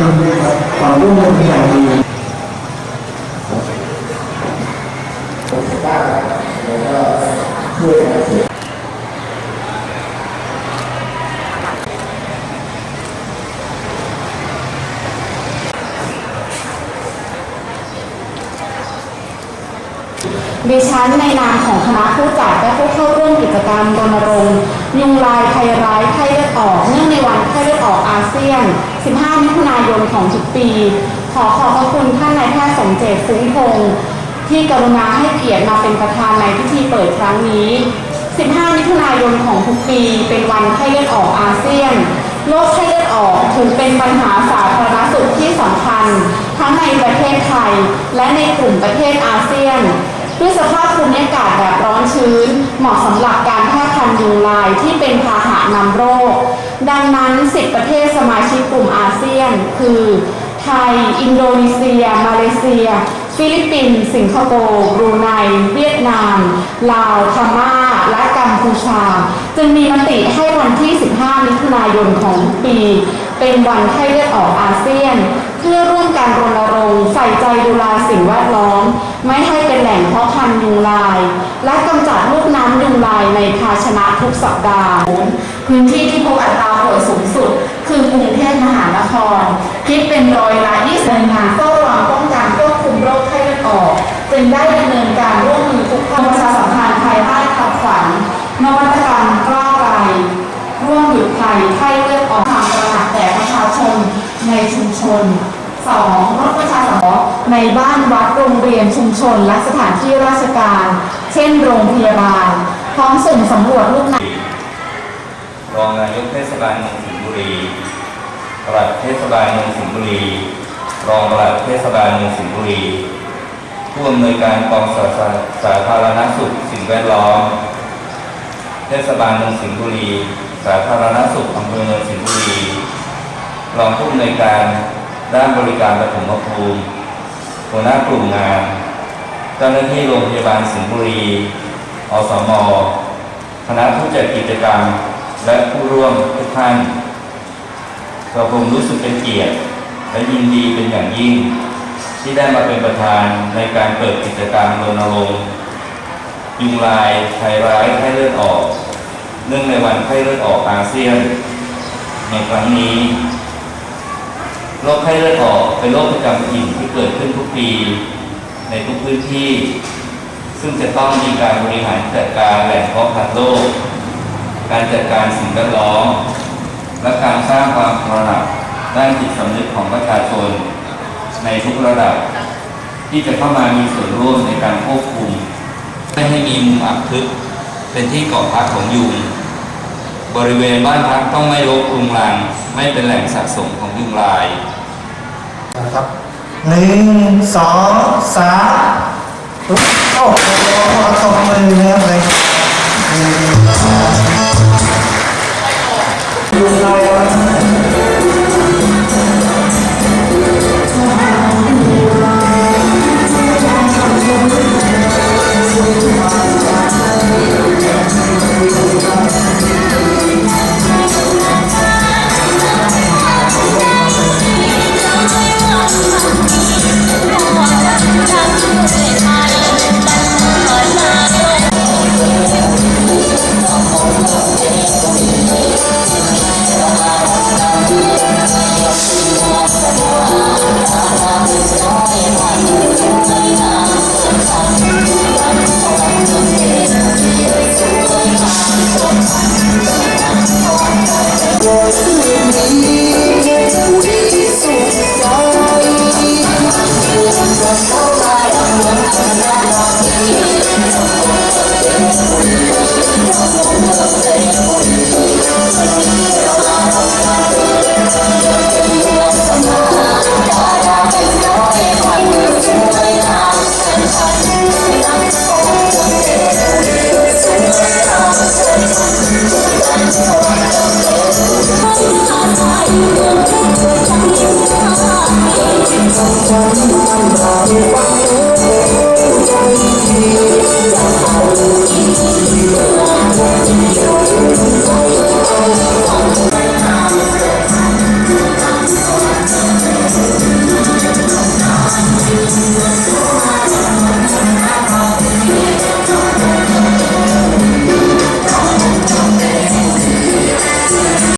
ทุนด้วยครับขอร่วมมือกันอย่างดีบ้างแล้วก็ช่วยกันดิฉันในนามของคณะผู้จัดและผู้เข้าร่วมกิจกรรมรณรงค์ยุงลายไทยร้ายไข้เลือดออก เนื่องในวันไข้เลือดออกอาเซียน 15 มิถุนายนของทุกปี ขอขอบพระคุณท่านนายแพทย์สมเจตฟุ้งพงศ์ที่กรุณาให้เกียรติมาเป็นประธานในพิธีเปิดครั้งนี้ 15 มิถุนายนของทุกปี เป็นวันไข้เลือดออกอาเซียน โรคไข้เลือดออกถือเป็นปัญหาสาธารณสุขที่สำคัญ ทั้งในประเทศไทย และในกลุ่มประเทศอาเซียนด้วยสภาพภูมิอากาศแบบร้อนชื้น เหมาะสำหรับการแพร่พันธุ์ยุงลายที่เป็นพาหะนำโรค ดังนั้น 10 ประเทศสมาชิกกลุ่มอาเซียน คือ ไทย อินโดนีเซีย มาเลเซีย ฟิลิปปินส์ สิงคโปร์ บรูไน เวียดนาม ลาว พม่า และกัมพูชา จึงมีมติให้วันที่ 15 มิถุนายนของปี เป็นวันไข้เลือดออกอาเซียน เพื่อร่วมการรณรงค์ใส่ใจดูแลสิ่งแวดล้อม ไม่ให้เป็นแหล่งเพาะพันธุ์ยุงลาย และกำจัดลูกน้ำยุงลายในภาชนะทุกสัปดาห์ พื้นที่ที่พบอัตราป่วยสูงสุด คือกรุงเทพมหานคร คิดเป็นร้อยละ20งานเฝ้าระวังป้องกันควบคุมโรคไข้เลือดออกจึงได้ดำเนิน ชุมชน 2. รถประชาสัมพันธ์ในบ้านวัดโรงเรียนชุมชน และสถานที่ราชการ เช่นโรงพยาบาล พร้อมสุ่มสำรวจลูกน้ำรองนายกเทศบาลเมืองสิงห์บุรีปลัดเทศบาลเมืองสิงห์บุรี รองปลัดเทศบาลเมืองสิงห์บุรี ผู้อำนวยการกองสาธารสาธารณสุขสิ่งแวดล้อม เทศบาลเมืองสิงห์บุรี สาธารณสุขอำเภอเมืองสิงห์บุรี รองผู้อำนวยการด้านบริการปฐมภูมิหัวหน้ากลุ่มงาน เจ้าหน้าที่โรงพยาบาลสิงห์บุรี อสม คณะผู้จัดกิจกรรม และผู้ร่วมทุกท่านกระผมรู้สึกเป็นเกียรติ และยินดีเป็นอย่างยิ่ง ที่ได้มาเป็นประธานในการเปิดกิจกรรมรณรงค์ยุงลายไทร้ายไข้เลือดออก เนื่องในวันไข้เลือดออกอาเซียน ในครั้งนี้ โรคไข้เลือดออกเป็นโรคประจำถิ่นที่เกิดขึ้นทุกปี ในทุกพื้นที่ ซึ่งจะต้องมีการบริหารจัดการแหล่งเพาะพันธุ์โรคการจัดการสิ่งแวดล้อมและการสร้างความตระหนักด้านจิตสำนึกของประชาชน ในทุกระดับ ที่จะเข้ามามีส่วนร่วมในการควบคุม ไม่ให้มีมุมอับทึบเป็นที่เกาะพักของยุง บริเวณบ้านพักต้องไม่รกรุงรัง ไม่เป็นแหล่งสะสมของยุงลาย นะครับหนึ่งสองสามปุ๊บโอ้โหตบมือนะครับเลย just with me. 我